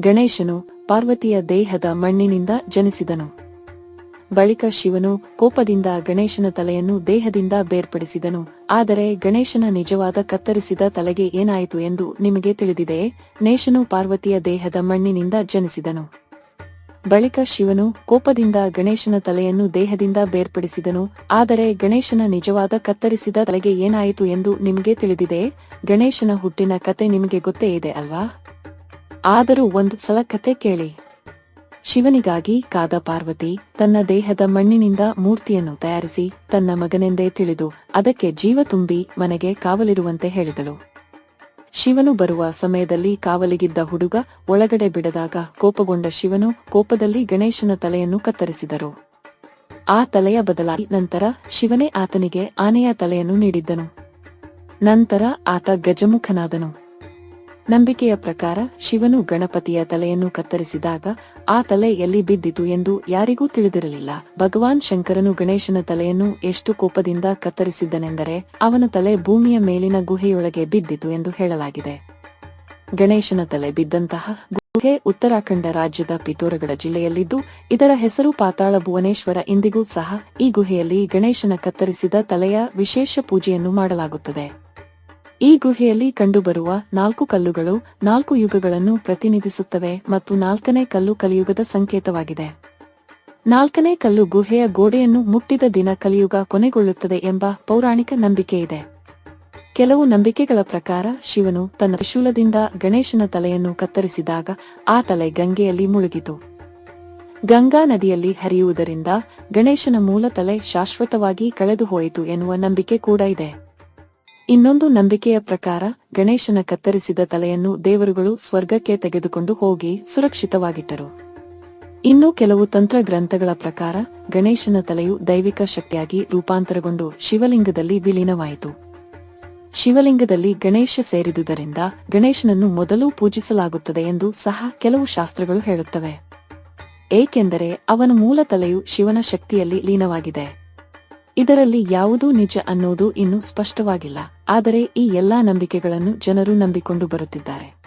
ಗಣೇಶನು ಪಾರ್ವತಿಯ ದೇಹದ ಮಣ್ಣಿನಿಂದ ಜನಿಸಿದನು. ಬಳಿಕ ಶಿವನು ಕೋಪದಿಂದ ಗಣೇಶನ ತಲೆಯನ್ನು ದೇಹದಿಂದ ಬೇರ್ಪಡಿಸಿದನು. ಆದರೆ ಗಣೇಶನ ನಿಜವಾದ ಕತ್ತರಿಸಿದ ತಲೆಗೆ ಏನಾಯಿತು ಎಂದು ನಿಮಗೆ ತಿಳಿದಿದೆ ನೇಶನು ಪಾರ್ವತಿಯ ದೇಹದ ಮಣ್ಣಿನಿಂದ ಜನಿಸಿದನು. ಬಳಿಕ ಶಿವನು ಕೋಪದಿಂದ ಗಣೇಶನ ತಲೆಯನ್ನು ದೇಹದಿಂದ ಬೇರ್ಪಡಿಸಿದನು. ಆದರೆ ಗಣೇಶನ ನಿಜವಾದ ಕತ್ತರಿಸಿದ ತಲೆಗೆ ಏನಾಯಿತು ಎಂದು ನಿಮಗೆ ತಿಳಿದಿದೆ ಗಣೇಶನ ಹುಟ್ಟಿನ ಕತೆ ನಿಮಗೆ ಗೊತ್ತೇ ಇದೆ ಅಲ್ವಾ? ಆದರೂ ಒಂದು ಸಲ ಕತೆ ಕೇಳಿ. ಶಿವನಿಗಾಗಿ ಕಾದ ಪಾರ್ವತಿ ತನ್ನ ದೇಹದ ಮಣ್ಣಿನಿಂದ ಮೂರ್ತಿಯನ್ನು ತಯಾರಿಸಿ ತನ್ನ ಮಗನೆಂದೇ ತಿಳಿದು ಅದಕ್ಕೆ ಜೀವ ತುಂಬಿ ಮನೆಗೆ ಕಾವಲಿರುವಂತೆ ಹೇಳಿದಳು. ಶಿವನು ಬರುವ ಸಮಯದಲ್ಲಿ ಕಾವಲಿಗಿದ್ದ ಹುಡುಗ ಒಳಗಡೆ ಬಿಡದಾಗ ಕೋಪಗೊಂಡ ಶಿವನು ಕೋಪದಲ್ಲಿ ಗಣೇಶನ ತಲೆಯನ್ನು ಕತ್ತರಿಸಿದರು. ಆ ತಲೆಯ ಬದಲಾಗಿ ನಂತರ ಶಿವನೇ ಆತನಿಗೆ ಆನೆಯ ತಲೆಯನ್ನು ನೀಡಿದ್ದನು. ನಂತರ ಆತ ಗಜಮುಖನಾದನು. ನಂಬಿಕೆಯ ಪ್ರಕಾರ ಶಿವನು ಗಣಪತಿಯ ತಲೆಯನ್ನು ಕತ್ತರಿಸಿದಾಗ ಆ ತಲೆ ಎಲ್ಲಿ ಬಿದ್ದಿತು ಎಂದು ಯಾರಿಗೂ ತಿಳಿದಿರಲಿಲ್ಲ. ಭಗವಾನ್ ಶಂಕರನು ಗಣೇಶನ ತಲೆಯನ್ನು ಎಷ್ಟು ಕೋಪದಿಂದ ಕತ್ತರಿಸಿದ್ದನೆಂದರೆ ಅವನ ತಲೆ ಭೂಮಿಯ ಮೇಲಿನ ಗುಹೆಯೊಳಗೆ ಬಿದ್ದಿತು ಎಂದು ಹೇಳಲಾಗಿದೆ. ಗಣೇಶನ ತಲೆ ಬಿದ್ದಂತಹ ಗುಹೆ ಉತ್ತರಾಖಂಡ ರಾಜ್ಯದ ಪಿತೋರಗಢ ಜಿಲ್ಲೆಯಲ್ಲಿದ್ದು, ಇದರ ಹೆಸರು ಪಾತಾಳ ಭುವನೇಶ್ವರ. ಇಂದಿಗೂ ಸಹ ಈ ಗುಹೆಯಲ್ಲಿ ಗಣೇಶನ ಕತ್ತರಿಸಿದ ತಲೆಯ ವಿಶೇಷ ಪೂಜೆಯನ್ನು ಮಾಡಲಾಗುತ್ತದೆ. ಈ ಗುಹೆಯಲ್ಲಿ ಕಂಡುಬರುವ ನಾಲ್ಕು ಕಲ್ಲುಗಳು ನಾಲ್ಕು ಯುಗಗಳನ್ನು ಪ್ರತಿನಿಧಿಸುತ್ತವೆ ಮತ್ತು ನಾಲ್ಕನೇ ಕಲ್ಲು ಕಲಿಯುಗದ ಸಂಕೇತವಾಗಿದೆ. ನಾಲ್ಕನೇ ಕಲ್ಲು ಗುಹೆಯ ಗೋಡೆಯನ್ನು ಮುಟ್ಟಿದ ದಿನ ಕಲಿಯುಗ ಕೊನೆಗೊಳ್ಳುತ್ತದೆ ಎಂಬ ಪೌರಾಣಿಕ ನಂಬಿಕೆ ಇದೆ. ಕೆಲವು ನಂಬಿಕೆಗಳ ಪ್ರಕಾರ ಶಿವನು ತನ್ನ ತ್ರಿಶೂಲದಿಂದ ಗಣೇಶನ ತಲೆಯನ್ನು ಕತ್ತರಿಸಿದಾಗ ಆ ತಲೆ ಗಂಗೆಯಲ್ಲಿ ಮುಳುಗಿತು. ಗಂಗಾ ನದಿಯಲ್ಲಿ ಹರಿಯುವುದರಿಂದ ಗಣೇಶನ ಮೂಲ ತಲೆ ಶಾಶ್ವತವಾಗಿ ಕಳೆದುಹೋಯಿತು ಎನ್ನುವ ನಂಬಿಕೆ ಕೂಡ ಇದೆ. ಇನ್ನೊಂದು ನಂಬಿಕೆಯ ಪ್ರಕಾರ, ಗಣೇಶನ ಕತ್ತರಿಸಿದ ತಲೆಯನ್ನು ದೇವರುಗಳು ಸ್ವರ್ಗಕ್ಕೆ ತೆಗೆದುಕೊಂಡು ಹೋಗಿ ಸುರಕ್ಷಿತವಾಗಿಟ್ಟರು. ಇನ್ನು ಕೆಲವು ತಂತ್ರ ಗ್ರಂಥಗಳ ಪ್ರಕಾರ, ಗಣೇಶನ ತಲೆಯು ದೈವಿಕ ಶಕ್ತಿಯಾಗಿ ರೂಪಾಂತರಗೊಂಡು ಶಿವಲಿಂಗದಲ್ಲಿ ವಿಲೀನವಾಯಿತು. ಶಿವಲಿಂಗದಲ್ಲಿ ಗಣೇಶ ಸೇರಿದುದರಿಂದ ಗಣೇಶನನ್ನು ಮೊದಲು ಪೂಜಿಸಲಾಗುತ್ತದೆ ಎಂದು ಸಹ ಕೆಲವು ಶಾಸ್ತ್ರಗಳು ಹೇಳುತ್ತವೆ. ಏಕೆಂದರೆ, ಅವನ ಮೂಲ ತಲೆಯು ಶಿವನ ಶಕ್ತಿಯಲ್ಲಿ ಲೀನವಾಗಿದೆ. ಇದರಲ್ಲಿ ಯಾವುದೂ ನಿಜ ಅನ್ನೋದು ಇನ್ನೂ ಸ್ಪಷ್ಟವಾಗಿಲ್ಲ ಆದರೆ ಈ ಎಲ್ಲಾ ನಂಬಿಕೆಗಳನ್ನು ಜನರು ನಂಬಿಕೊಂಡು ಬರುತ್ತಿದ್ದಾರೆ.